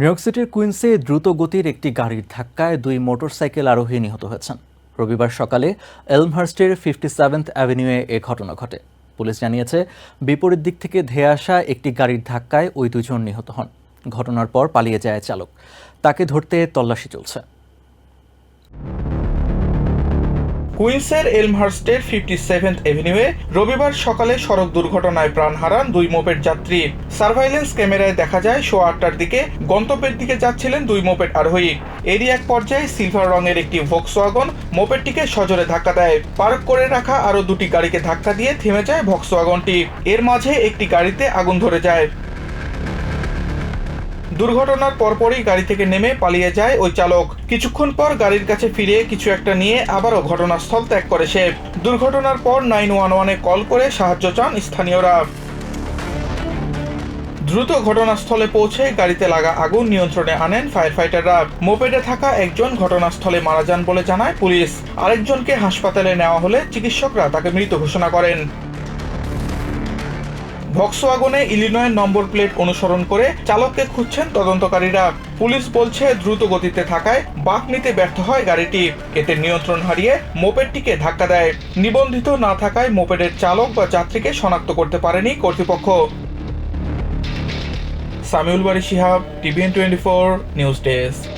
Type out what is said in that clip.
New York সিটির কুইন্সে দ্রুত গতির একটি গাড়ির ধাক্কায় দুই মোটরসাইকেল আরোহী নিহত হয়েছেন। রবিবার সকালে এলমহার্স্টের ফিফটি সেভেন্থ অ্যাভিনিউয়ে এ ঘটনা ঘটে। পুলিশ জানিয়েছে, বিপরীত দিক থেকে ধেয়ে আসা একটি গাড়ির ধাক্কায় ওই দুজন নিহত হন। ঘটনার পর পালিয়ে যায় চালক। তাকে ধরতে তল্লাশি চলছে। কুইন্সের এলমহার্স্টের ফিফটি সেভেন্থ এভিনিউয়ে রবিবার সকালে সড়ক দুর্ঘটনায় প্রাণ হারান দুই মোপের যাত্রী। সার্ভাইলেন্স ক্যামেরায় দেখা যায় শো আটটার দিকে গন্তব্যের দিকে যাচ্ছিলেন দুই মোপেড আরোহী। এরই এক পর্যায়ে সিলভার রঙের একটি ভক্সওয়াগন মোপেডটিকে সজোরে ধাক্কা দেয়। পার্ক করে রাখা আরও দুটি গাড়িকে ধাক্কা দিয়ে থেমে যায় ভক্সওয়াগনটি এর মাঝে একটি গাড়িতে আগুন ধরে যায়। দুর্ঘটনার পরপরই গাড়ি থেকে নেমে পালিয়ে যায় ওই চালক। কিছুক্ষণ পর গাড়ির কাছে ফিরে কিছু একটা নিয়ে আবারও ঘটনাস্থল ত্যাগ করে সে। দুর্ঘটনার পর নাইন ওয়ান ওয়ানে কল করে সাহায্য চান স্থানীয়রা। দ্রুত ঘটনাস্থলে পৌঁছে গাড়িতে লাগা আগুন নিয়ন্ত্রণে আনেন ফায়ার ফাইটাররা মোপেডে থাকা একজন ঘটনাস্থলে মারা যান বলে জানায় পুলিশ। আরেকজনকে হাসপাতালে নেওয়া হলে চিকিৎসকরা তাকে মৃত ঘোষণা করেন। ভক্সওয়াগনে ইলিনয়ের নম্বর প্লেট অনুসরণ করে চালককে খুঁজছেন তদন্তকারীরা। পুলিশ বলছে, দ্রুত গতিতে থাকায় বাঁক নিতে ব্যর্থ হয় গাড়িটি। এতে নিয়ন্ত্রণ হারিয়ে মোপেডটিকে ধাক্কা দেয়। নিবন্ধিত না থাকায় মোপেডের চালক বা যাত্রীকে শনাক্ত করতে পারেনি কর্তৃপক্ষ। সামিউল বাড়ি Shihab, T V N twenty four news desk.